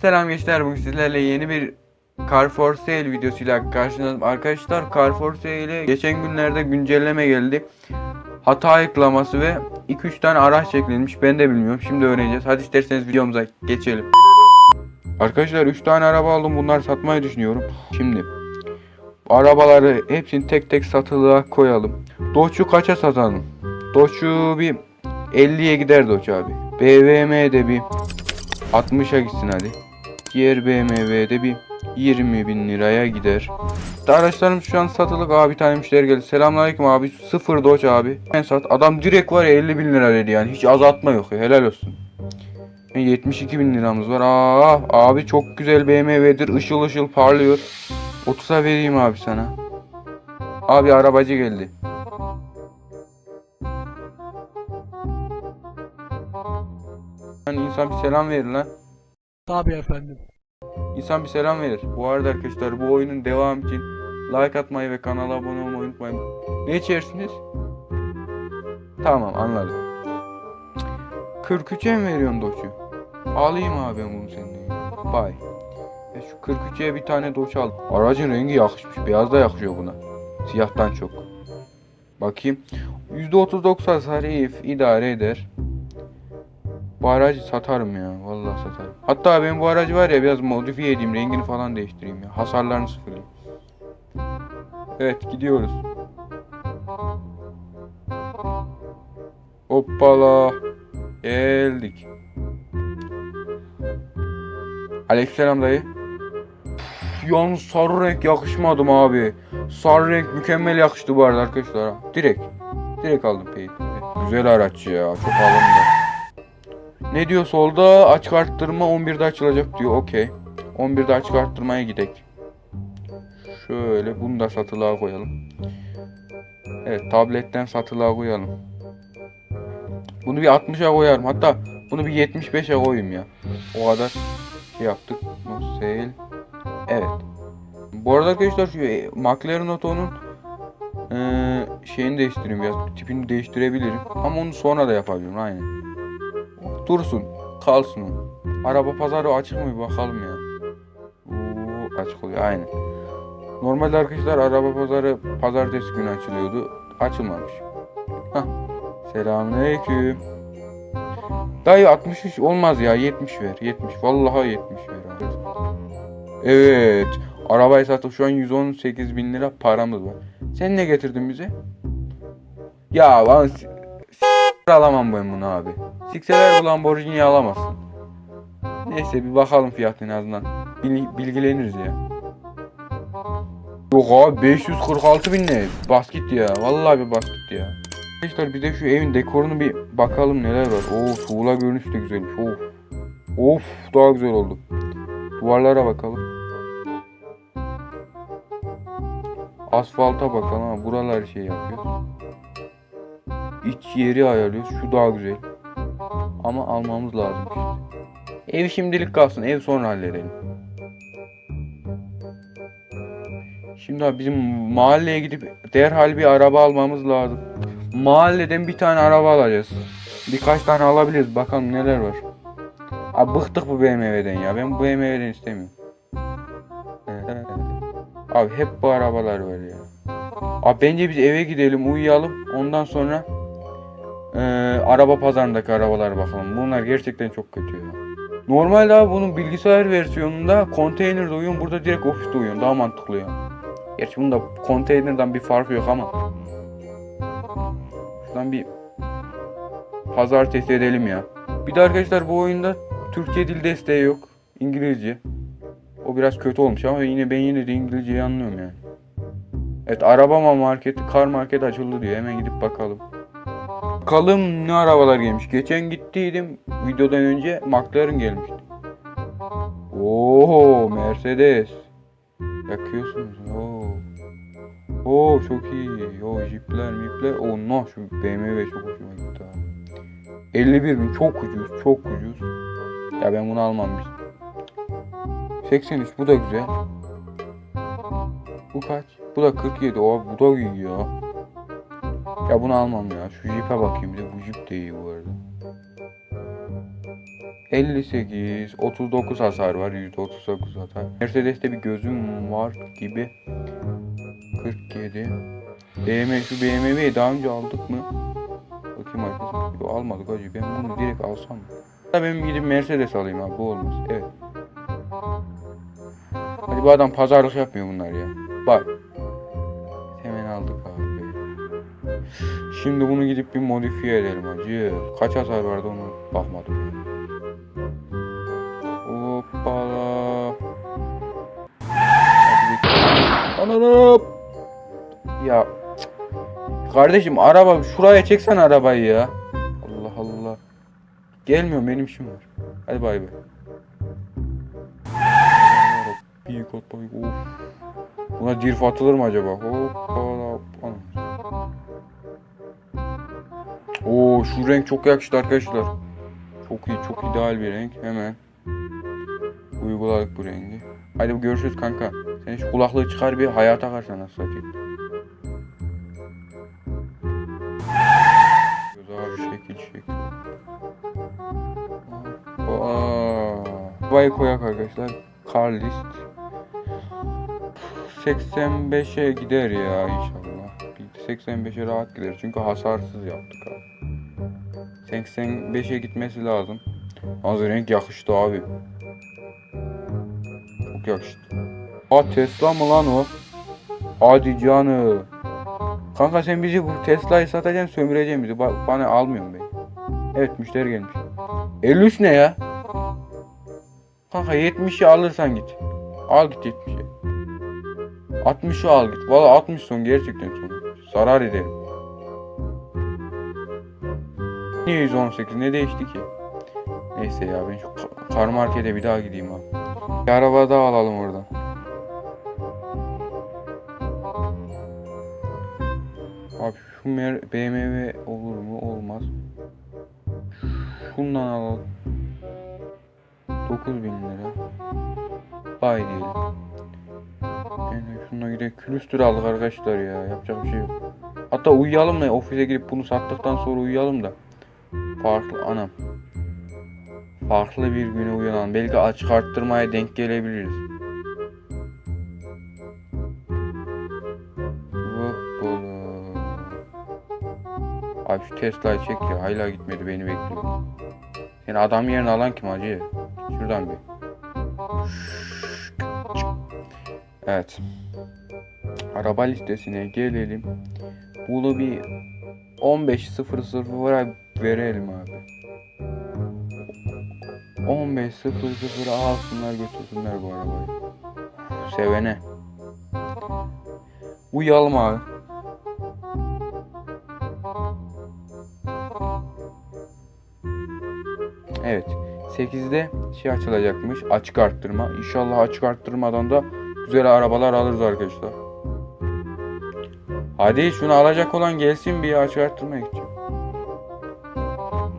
Selam gençler bugün sizlerle yeni bir Car for Sale videosuyla karşınızdayım. Arkadaşlar Car for Sale'e geçen günlerde güncelleme geldi. Hata ayıklaması ve 2-3 tane araç eklenmiş. Ben de bilmiyorum. Şimdi öğreneceğiz. Hadi isterseniz videomuza geçelim. Arkadaşlar 3 tane araba aldım. Bunları satmayı düşünüyorum. Şimdi arabaları hepsini tek tek satılığa koyalım. Dodge'u kaça satalım? Dodge'u bir 50'ye gider Dodge abi. BVM'de bir 60'a gitsin hadi. Diğer BMW'de bir 20 bin liraya gider. İşte araçlarım şu an satılık abi bir tane geldi. Selamünaleyküm abi. Sıfır Dodge abi. Ben sat. Adam direkt var ya 50 bin lira dedi yani. Hiç azaltma yok. Helal olsun. E, 72 bin liramız var. Aa, abi çok güzel BMW'dir. Işıl ışıl parlıyor. 30'a vereyim abi sana. Abi arabacı geldi. Lan insan bir selam verir lan. Tabii efendim. İnsan bir selam verir. Bu arada arkadaşlar bu oyunun devamı için like atmayı ve kanala abone olmayı unutmayın. Ne içersiniz? Tamam anladım. 43'e mi veriyorsun Doç'u? Alayım abi bunu seninle. Bay. E şu 43'e bir tane Doç al. Aracın rengi yakışmış. Beyaz da yakışıyor buna. Siyahtan çok. Bakayım. %39 hasar idare eder. Bu aracı satarım ya. Vallahi satarım. Hatta ben bu aracı var ya biraz modifiye edeyim. Rengini falan değiştireyim ya. Hasarlarını sıfırlayayım. Evet gidiyoruz. Hoppala. Geldik. Aleykümselam dayı. Üf, Yalnız sarı renk yakışmadım abi. Sarı renk mükemmel yakıştı bu arada arkadaşlar. Direkt. Direkt aldım peyi. Güzel araç ya. Çok alımlı. Ne diyor solda? Açık arttırma 11'de açılacak diyor. Okey. 11'de açık arttırmaya gidek. Şöyle bunu da satılığa koyalım. Evet tabletten satılığa koyalım. Bunu bir 60'a koyarım. Hatta bunu bir 75'e koyayım ya. O kadar şey yaptık. Sale. Evet. Bu arada arkadaşlar şu e, McLaren Auto'nun eee, şeyini değiştireyim biraz. Tipini değiştirebilirim. Ama onu sonra da yapabilirim. Aynen. Dursun. Kalsın. Araba pazarı açık mı bakalım ya. Oo, açık oluyor aynen. Normalde arkadaşlar araba pazarı pazartesi günü açılıyordu. Açılmamış. Selamünaleyküm. Dayı 63 olmaz ya 70 ver 70 vallahi 70 ver. Evet arabayı satıp şu an 118 bin lira paramız var. Sen ne getirdin bize? Ya lan alamam ben bunu abi. Sikseler bu Lamborghini'yi alamazsın. Neyse bir bakalım fiyatına azından. Bil- bilgileniriz ya. Yok abi 546 bin ne? Basket ya. Vallahi bir basket ya. Arkadaşlar bir de şu evin dekorunu bir bakalım neler var. Oo tuğla görünüşü de güzelmiş. Of. Of daha güzel oldu. Duvarlara bakalım. Asfalta bakalım ama buralar şey yapıyor. İç yeri ayarlıyoruz. Şu daha güzel. Ama almamız lazım işte. Ev şimdilik kalsın. Ev sonra halledelim. Şimdi abi bizim mahalleye gidip derhal bir araba almamız lazım. Mahalleden bir tane araba alacağız. Birkaç tane alabiliriz. Bakalım neler var. Abi bıktık bu BMW'den ya. Ben bu BMW'den istemiyorum. Abi hep bu arabalar var ya. Abi bence biz eve gidelim uyuyalım. Ondan sonra eee, araba pazarındaki arabalara bakalım. Bunlar gerçekten çok kötü ya. Normalde abi bunun bilgisayar versiyonunda konteynerde uyuyorum. Burada direkt ofiste uyuyorum. Daha mantıklı ya. Gerçi bunda konteynerden bir farkı yok ama. Şuradan bir pazar test edelim ya. Bir de arkadaşlar bu oyunda Türkçe dil desteği yok. İngilizce. O biraz kötü olmuş ama yine ben yine de İngilizceyi anlıyorum yani. Evet arabama market, kar market açıldı diyor. Hemen gidip bakalım. Bakalım ne arabalar gelmiş. Geçen gittiydim videodan önce McLaren gelmişti. Oo Mercedes. Yakıyorsunuz. Oo. Oo çok iyi. O jipler mipler. Oo no şu BMW çok hoşuma gitti abi. 51 bin çok ucuz çok ucuz. Ya ben bunu almam biz. 83 bu da güzel. Bu kaç? Bu da 47. O bu da iyi ya. Ya bunu almam ya. Şu jipe bakayım bir de bu jip de iyi bu arada. 58, 39 hasar var. %39 hasar. Mercedes'te bir gözüm var gibi. 47. BMW, şu BMW'yi daha önce aldık mı? Bakayım arkadaşlar. Yok almadık hacı. Ben bunu direkt alsam mı? Ben gidip Mercedes alayım abi. Bu olmaz. Evet. Hadi bu adam pazarlık yapmıyor bunlar ya. Bak. Şimdi bunu gidip bir modifiye edelim hacı. Kaç hasar vardı onu bakmadım. Hoppala. Ananı. Ya. Kardeşim araba şuraya çeksen arabayı ya. Allah Allah. Gelmiyor benim işim var. Hadi bay bay. Bay. Of. Buna dirf atılır mı acaba? Hoppala. Anam. Oo şu renk çok yakıştı arkadaşlar. Çok iyi, çok ideal bir renk. Hemen uyguladık bu rengi. Hadi görüşürüz kanka. Sen şu kulaklığı çıkar bir hayata karşı nasıl satayım. Bir şekil şekil. Vay koyak arkadaşlar. Car list. 85'e gider ya inşallah. 85'e rahat gider. Çünkü hasarsız yaptık abi. 85'e gitmesi lazım. Az renk yakıştı abi. Çok yakıştı. Aa Tesla mı lan o? Hadi canı. Kanka sen bizi bu Tesla'yı satacaksın sömüreceksin bizi. Ba- bana almıyorum ben. Evet müşteri gelmiş. 53 ne ya? Kanka 70'i alırsan git. Al git 70'i. 60'ı al git. Valla 60 son gerçekten son. Zarar ederim. Niye 118 ne değişti ki? Neyse ya ben şu ka- kar markete bir daha gideyim abi. Bir araba daha alalım oradan. Abi şu BMW olur mu? Olmaz. Şundan alalım. 9000 lira. Bay diyelim. Yani şuna gidelim. Külüstür aldık arkadaşlar ya. Yapacak bir şey yok. Hatta uyuyalım da ofise girip bunu sattıktan sonra uyuyalım da. Farklı anam. Farklı bir güne uyanalım. Belki açık arttırmaya denk gelebiliriz. Hoppala. Abi şu Tesla'yı çek ya. Hala gitmedi beni bekliyor. Seni adam yerine alan kim hacı? Şuradan bir. Evet. Araba listesine gelelim. Bunu bir 15.00'a verelim abi. 15.00'a alsınlar götürsünler bu arabayı. Sevene. Uyuyalım abi. Evet. 8'de şey açılacakmış. Açık arttırma. İnşallah açık arttırmadan da güzel arabalar alırız arkadaşlar. Hadi şunu alacak olan gelsin bir açık arttırmaya gideceğim.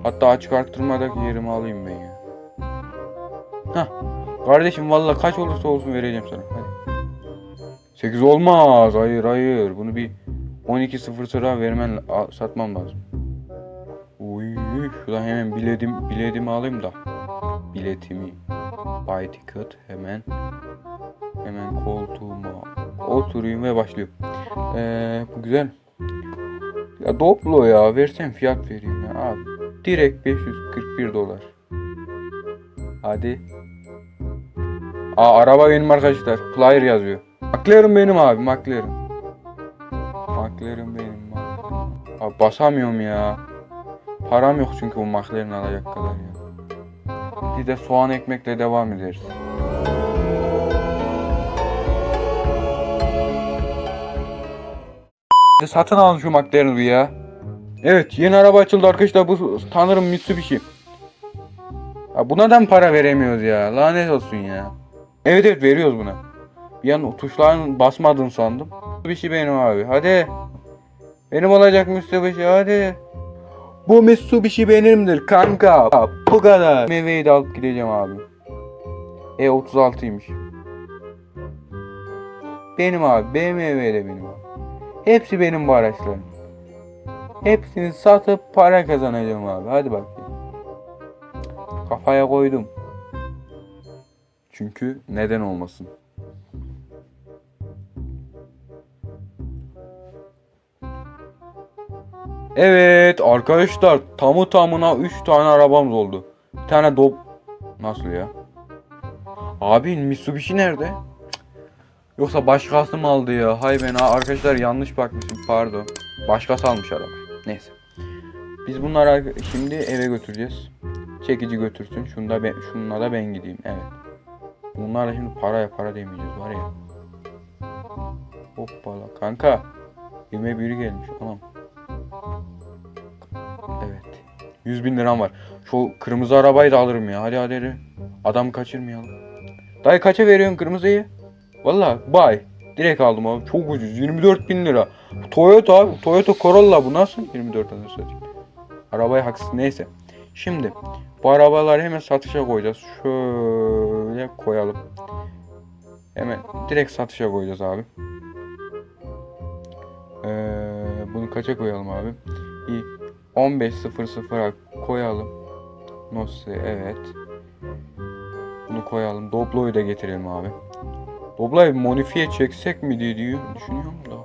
Hatta açık arttırmadaki yerimi alayım ben ya. Hah. Kardeşim valla kaç olursa olsun vereceğim sana. Hadi. 8 olmaz. Hayır hayır. Bunu bir 12.0 sıra vermen satmam lazım. Uy, şuradan hemen biletim biletimi alayım da. Biletimi. Buy ticket hemen. Hemen koltuğuma oturayım ve başlıyorum. Ee, bu güzel. Ya Doblo ya versen fiyat vereyim ya abi. Direkt 541 dolar. Hadi. Aa araba benim arkadaşlar. Flyer yazıyor. McLaren benim abi McLaren. McLaren benim. Abi basamıyorum ya. Param yok çünkü bu McLaren alacak kadar ya. Biz de soğan ekmekle devam ederiz. Satın alın şu McLaren'ı ya. Evet yeni araba açıldı arkadaşlar bu tanırım Mitsubishi. Ya buna da mı para veremiyoruz ya? Lanet olsun ya. Evet evet veriyoruz buna. Bir an tuşların basmadın sandım. Mitsubishi benim abi. Hadi. Benim olacak Mitsubishi hadi. Bu Mitsubishi benimdir kanka. Bu kadar. BMW'yi de alıp gideceğim abi. E36'ymış. Benim abi. BMW de benim abi. Hepsi benim bu araçlarım. Hepsini satıp para kazanacağım abi. Hadi bakayım. Kafaya koydum. Çünkü neden olmasın? Evet arkadaşlar tamı tamına 3 tane arabamız oldu. Bir tane dop... Nasıl ya? Abi Mitsubishi nerede? Cık. Yoksa başkası mı aldı ya? Hay ben arkadaşlar yanlış bakmışım pardon. Başkası almış araba. Neyse. Biz bunları şimdi eve götüreceğiz. Çekici götürsün. Şunda ben, şununla da ben gideyim. Evet. Bunlarla şimdi paraya para demeyeceğiz var ya. Hoppala. Kanka. Yemeğe biri gelmiş. Anam. Evet. 100 bin liram var. Şu kırmızı arabayı da alırım ya. Hadi hadi hadi. Adamı kaçırmayalım. Dayı kaça veriyorsun kırmızıyı? Valla bay. Direkt aldım abi. Çok ucuz. 24 bin lira. Toyota abi. Toyota Corolla bu nasıl? 24 tane satayım. Arabaya haksız. Neyse. Şimdi bu arabaları hemen satışa koyacağız. Şöyle koyalım. Hemen direkt satışa koyacağız abi. Ee, bunu kaça koyalım abi? İyi. 15.00'a koyalım. Nasıl? Evet. Bunu koyalım. Doblo'yu da getirelim abi. Doblo'yu modifiye çeksek mi diye. Düşünüyorum da.